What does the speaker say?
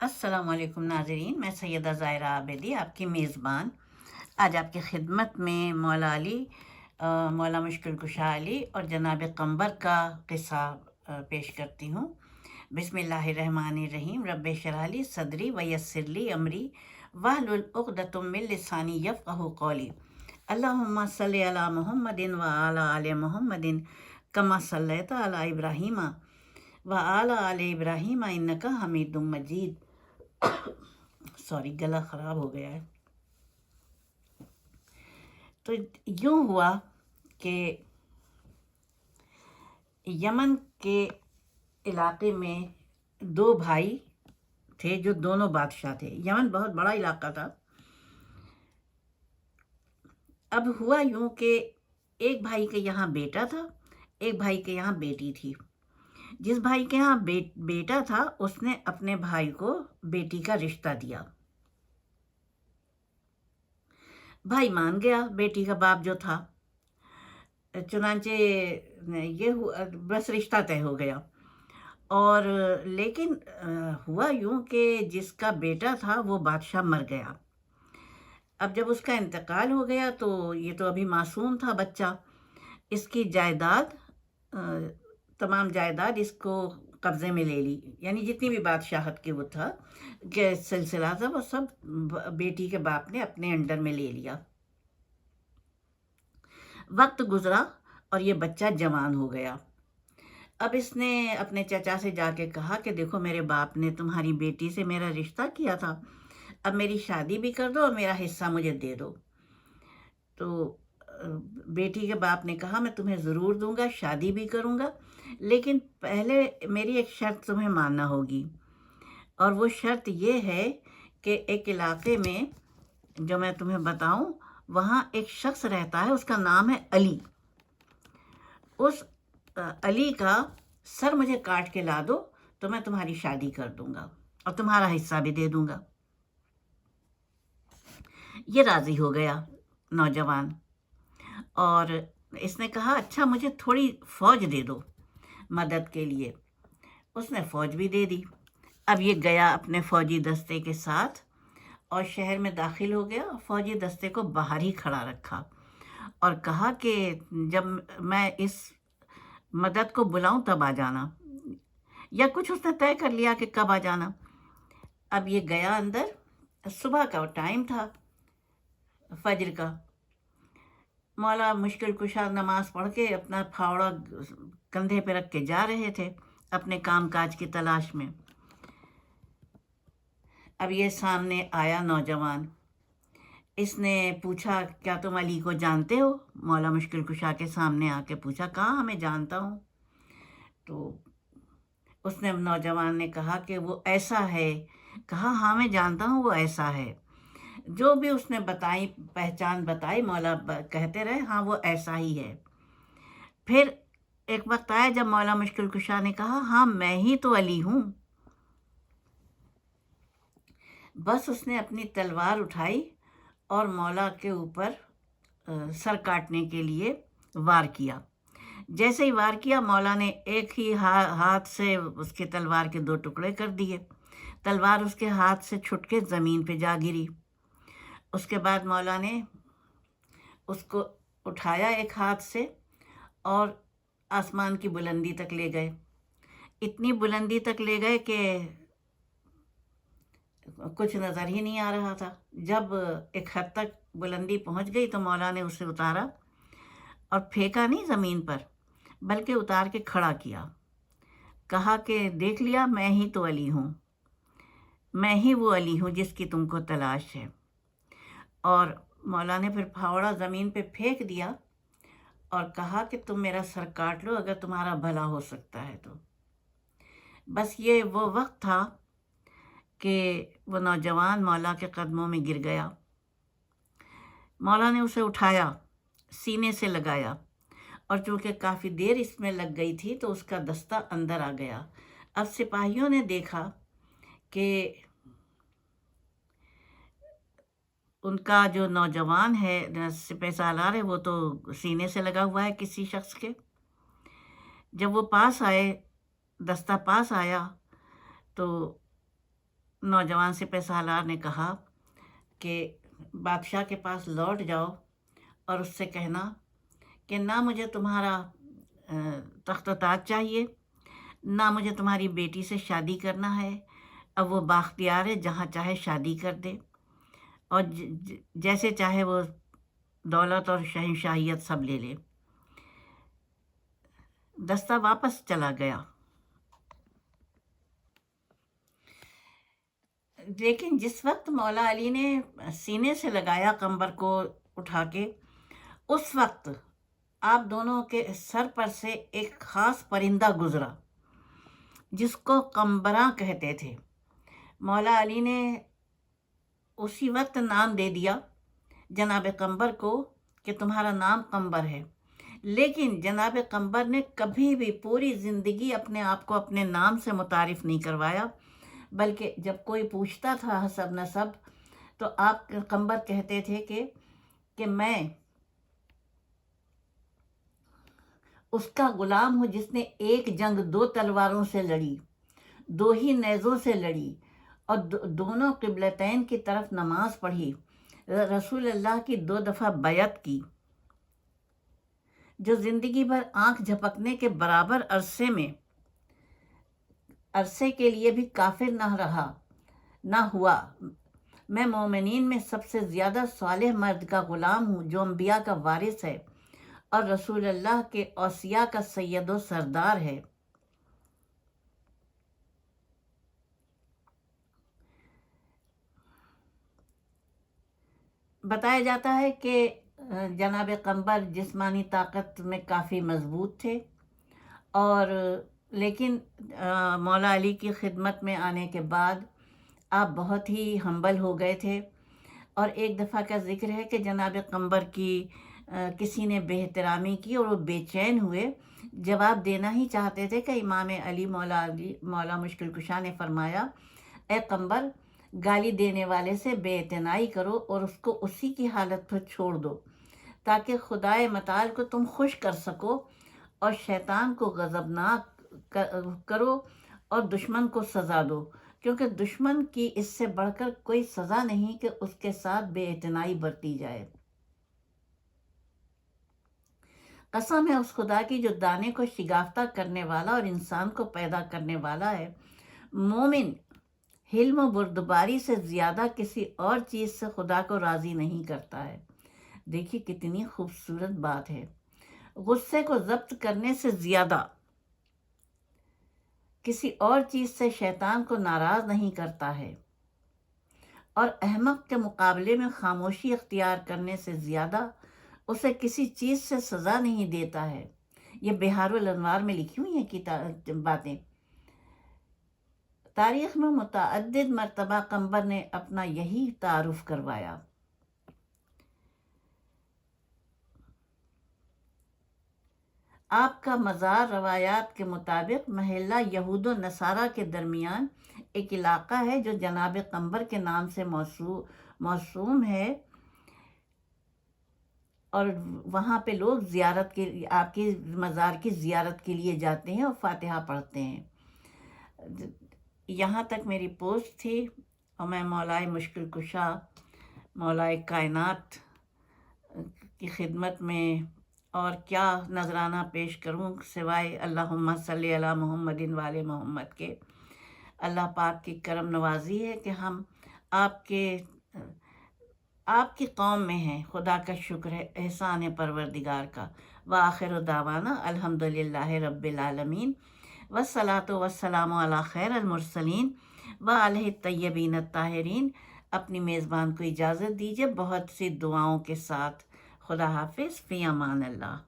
السلام علیکم ناظرین، میں سیدہ ظاہرہ عابدی آپ کی میزبان۔ آج آپ کی خدمت میں مولا علی مولا مشکل کشا علی اور جناب قمبر کا قصہ پیش کرتی ہوں۔ بسم اللہ الرحمن الرحیم، رب شرح لی صدری ویسر لی امری، واحلل عقدۃ من لسانی یفقهوا قولی۔ اللہم صلی علی محمد و علی محمد کما صلیت علی ابراہیم و آل آل ابراہیم، انکا حمید مجید۔ سوری، گلا خراب ہو گیا ہے۔ تو یوں ہوا کہ یمن کے علاقے میں دو بھائی تھے جو دونوں بادشاہ تھے۔ یمن بہت بڑا علاقہ تھا۔ اب ہوا یوں کہ ایک بھائی کے یہاں بیٹا تھا، ایک بھائی کے یہاں بیٹی تھی۔ جس بھائی کے یہاں بیٹا تھا، اس نے اپنے بھائی کو بیٹی کا رشتہ دیا۔ بھائی مان گیا بیٹی کا باپ جو تھا۔ چنانچہ یہ ہوا، بس رشتہ طے ہو گیا۔ اور لیکن، ہوا یوں کہ جس کا بیٹا تھا، وہ بادشاہ مر گیا۔ اب جب اس کا انتقال ہو گیا تو یہ تو ابھی معصوم تھا بچہ۔ اس کی جائیداد تمام جائیداد اس کو قبضے میں لے لی۔ یعنی جتنی بھی بادشاہت کے وہ تھا، کہ سلسلہ تھا، وہ سب بیٹی کے باپ نے اپنے انڈر میں لے لیا۔ وقت گزرا اور یہ بچہ جوان ہو گیا۔ اب اس نے اپنے چچا سے جا کے کہا کہ دیکھو میرے باپ نے تمہاری بیٹی سے میرا رشتہ کیا تھا۔ اب میری شادی بھی کر دو اور میرا حصہ مجھے دے دو۔ تو بیٹی کے باپ نے کہا، میں تمہیں ضرور دوں گا، شادی بھی کروں گا۔ لیکن پہلے میری ایک شرط تمہیں ماننا ہوگی۔ اور وہ شرط یہ ہے کہ ایک علاقے میں جو میں تمہیں بتاؤں، وہاں ایک شخص رہتا ہے، اس کا نام ہے علی۔ اس علی کا سر مجھے کاٹ کے لا دو، تو میں تمہاری شادی کر دوں گا اور تمہارا حصہ بھی دے دوں گا۔ یہ راضی ہو گیا نوجوان۔ اور اس نے کہا اچھا مجھے تھوڑی فوج دے دو۔ مدد کے لیے۔ اس نے فوج بھی دے دی۔ اب یہ گیا اپنے فوجی دستے کے ساتھ اور شہر میں داخل ہو گیا۔ فوجی دستے کو باہر ہی کھڑا رکھا اور کہا کہ جب میں اس مدد کو بلاؤں تب آ جانا۔ یا کچھ اس نے طے کر لیا کہ کب آ جانا۔ اب یہ گیا اندر۔ صبح کا ٹائم تھا فجر کا۔ مولا مشکل کشا نماز پڑھ کے اپنا پھاوڑا کندھے پہ رکھ کے جا رہے تھے اپنے کام کاج کی تلاش میں۔ اب یہ سامنے آیا نوجوان۔ اس نے پوچھا، کیا تم علی کو جانتے ہو؟ مولا مشکل کشا کے سامنے آ کے پوچھا، کہاں میں جانتا ہوں؟ تو اس نے نوجوان نے کہا کہ، وہ ایسا ہے۔ کہا ہاں میں جانتا ہوں؟ وہ ایسا ہے۔ جو بھی اس نے بتائی، پہچان بتائی، مولا کہتے رہے ہاں وہ ایسا ہی ہے۔ پھر ایک وقت آیا جب مولا مشکل کشا نے کہا ہاں میں ہی تو علی ہوں۔ بس اس نے اپنی تلوار اٹھائی اور مولا کے اوپر سر کاٹنے کے لیے وار کیا۔ جیسے ہی وار کیا، مولا نے ایک ہی ہاتھ سے اس کے تلوار کے دو ٹکڑے کر دیے۔ تلوار اس کے ہاتھ سے چھٹ کے زمین پہ جا گری۔ اس کے بعد مولا نے اس کو اٹھایا ایک ہاتھ سے اور آسمان کی بلندی تک لے گئے۔ اتنی بلندی تک لے گئے کہ کچھ نظر ہی نہیں آ رہا تھا۔ جب ایک حد تک بلندی پہنچ گئی تو مولا نے اسے اتارا اور پھینکا نہیں زمین پر، بلکہ اتار کے کھڑا کیا۔ کہا کہ دیکھ لیا، میں ہی تو علی ہوں۔ میں ہی وہ علی ہوں جس کی تم کو تلاش ہے۔ اور مولا نے پھر پھاوڑا زمین پہ پھینک دیا۔ اور کہا کہ تم میرا سر کاٹ لو، اگر تمہارا بھلا ہو سکتا ہے تو۔ بس یہ وہ وقت تھا کہ وہ نوجوان مولا کے قدموں میں گر گیا۔ مولا نے اسے اٹھایا، سینے سے لگایا، اور چونکہ کافی دیر اس میں لگ گئی تھی تو اس کا دستہ اندر آ گیا۔ اب سپاہیوں نے دیکھا کہ ان کا جو نوجوان ہے سپہ سالار ہے، وہ تو سینے سے لگا ہوا ہے کسی شخص کے۔ جب وہ پاس آئے، دستہ پاس آیا، تو نوجوان سپہ سالار نے کہا کہ بادشاہ کے پاس لوٹ جاؤ اور اس سے کہنا کہ نہ مجھے تمہارا تخت و تاج چاہیے، نہ مجھے تمہاری بیٹی سے شادی کرنا ہے۔ اب وہ باختیار ہے، جہاں چاہے شادی کر دے۔ اور جیسے چاہے وہ دولت اور شہنشاہیت سب لے لے۔ دستہ واپس چلا گیا۔ لیکن جس وقت مولا علی نے سینے سے لگایا کمبر کو اٹھا کے، اس وقت آپ دونوں کے سر پر سے ایک خاص پرندہ گزرا، جس کو کمبراں کہتے تھے۔ مولا علی نے اسی وقت نام دے دیا جناب قمبر کو کہ تمہارا نام قمبر ہے۔ لیکن جناب قمبر نے کبھی بھی پوری زندگی اپنے آپ کو اپنے نام سے متعارف نہیں کروایا، بلکہ جب کوئی پوچھتا تھا حسب نصب، تو آپ قمبر کہتے تھے کہ کہ میں اس کا غلام ہوں جس نے ایک جنگ دو تلواروں سے لڑی، دو ہی نیزوں سے لڑی اور دونوں قبلتین کی طرف نماز پڑھی۔ رسول اللہ کی دو دفعہ بیعت کی۔ جو زندگی بھر آنکھ جھپکنے کے برابر عرصے میں عرصے کے لیے بھی کافر نہ رہا، نہ ہوا۔ میں مومنین میں سب سے زیادہ صالح مرد کا غلام ہوں، جو انبیاء کا وارث ہے۔ اور رسول اللہ کے اوسیاء کا سید و سردار ہے۔ بتایا جاتا ہے کہ جناب قمبر جسمانی طاقت میں کافی مضبوط تھے اور، لیکن مولا علی کی خدمت میں آنے کے بعد آپ بہت ہی ہمبل ہو گئے تھے اور ایک دفعہ کا ذکر ہے کہ جناب قمبر کی کسی نے بے احترامی کی اور وہ بے چین ہوئے۔ جواب دینا ہی چاہتے تھے کہ امام علی مولا علی، مولا مشکل کشا نے فرمایا، اے قمبر گالی دینے والے سے بے اعتنائی کرو اور اس کو اسی کی حالت پر چھوڑ دو تاکہ خدائے مطال کو تم خوش کر سکو اور شیطان کو غضبناک کرو اور دشمن کو سزا دو کیونکہ دشمن کی اس سے بڑھ کر کوئی سزا نہیں کہ اس کے ساتھ بے اعتنائی برتی جائے۔ قسم ہے اس خدا کی جو دانے کو شگافتہ کرنے والا اور انسان کو پیدا کرنے والا ہے۔ مومن حلم و بردباری سے زیادہ کسی اور چیز سے خدا کو راضی نہیں کرتا ہے۔ دیکھیے کتنی خوبصورت بات ہے۔ غصے کو ضبط کرنے سے زیادہ کسی اور چیز سے شیطان کو ناراض نہیں کرتا ہے۔ اور احمق کے مقابلے میں خاموشی اختیار کرنے سے زیادہ اسے کسی چیز سے سزا نہیں دیتا ہے۔ یہ بہار الانوار میں لکھی ہوئی ہیں باتیں۔ تاریخ میں متعدد مرتبہ قمبر نے اپنا یہی تعارف کروایا۔ آپ کا مزار روایات کے مطابق محلہ یہود و نصارہ کے درمیان ایک علاقہ ہے جو جناب قمبر کے نام سے موسوم ہے۔ اور وہاں پہ لوگ زیارت کے، آپ کی مزار کی زیارت کے لیے جاتے ہیں اور فاتحہ پڑھتے ہیں۔ یہاں تک میری پوسٹ تھی اور میں مولائے مشکل کشا، مولائے کائنات کی خدمت میں اور کیا نذرانہ پیش کروں سوائے اللہ صلی اللہ محمد وال محمد کے۔ اللہ پاک کی کرم نوازی ہے کہ ہم آپ کے، آپ کی قوم میں ہیں۔ خدا کا شکر ہے، احسان پروردگار کا۔ وآخر دعوانا الحمد للہ رب العالمین۔ وسلاۃ وسلام علی خیر المرسلین و علیہ طیبین الطاہرین۔ اپنی میزبان کو اجازت دیجیے بہت سی دعاؤں کے ساتھ۔ خدا حافظ، فی امان اللہ۔